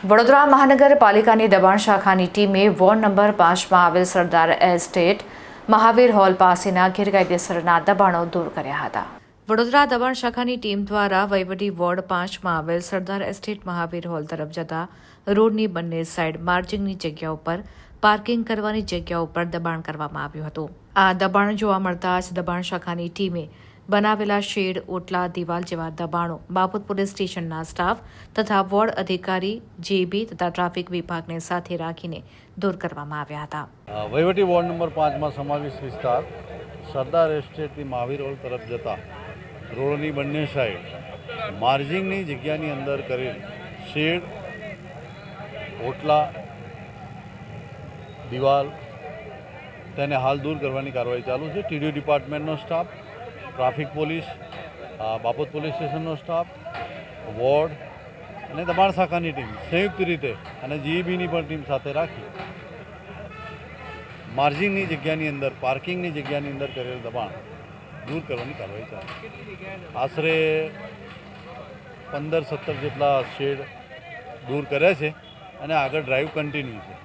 વડોદરા મહાનગરપાલિકાની દબાણ શાખાની ટીમે વોર્ડ નંબર પાંચમાં આવેલ સરદાર એસ્ટેટ મહાવીર હોલ પાસેના ગેરકાયદેસરના દબાણો દૂર કર્યા હતા. વડોદરા દબાણ શાખાની ટીમ દ્વારા વહીવટી વોર્ડ પાંચમાં આવેલ સરદાર એસ્ટેટ મહાવીર હોલ તરફ જતા રોડની બંને સાઇડ માર્જિંગની જગ્યા ઉપર પાર્કિંગ કરવાની જગ્યા ઉપર દબાણ કરવામાં આવ્યું હતું. આ દબાણ જોવા મળતા જ દબાણ શાખાની ટીમે બનાવેલા શેડ, ઓટલા, દિવાલ જેવા દબાણો બાપુત પોલીસ સ્ટેશનના સ્ટાફ તથા વોર્ડ અધિકારી, જેબી તથા ટ્રાફિક વિભાગને સાથે રાખીને દૂર કરવામાં આવ્યા હતા. વહીવટી વોર્ડ નંબર પાંચમાં સમાવેશ વિસ્તાર સરદાર એસ્ટેટની મહાવીર રોડ તરફ જતા રોડની બંને સાઈડ માર્જિંગની જગ્યાની અંદર કરેલ શેડ, ઓટલા, દિવાલ તેને હાલ દૂર કરવાની કાર્યવાહી ચાલુ છે. TDO ડિપાર્ટમેન્ટનો staff traffic police Bapod police સ્ટેશનનો staff, ward અને દબાણ શાખાની ટીમ સંયુક્ત રીતે અને જીઈબીની પણ ટીમ સાથે રાખી. માર્જિનની જગ્યાની અંદર, પાર્કિંગની જગ્યાની અંદર કરેલ દબાણ દૂર કરવાની કાર્યવાહી ચાલે આશરે પંદર સત્તર જેટલા શેડ દૂર કર્યા છે અને આગળ ડ્રાઈવ કન્ટિન્યુ છે.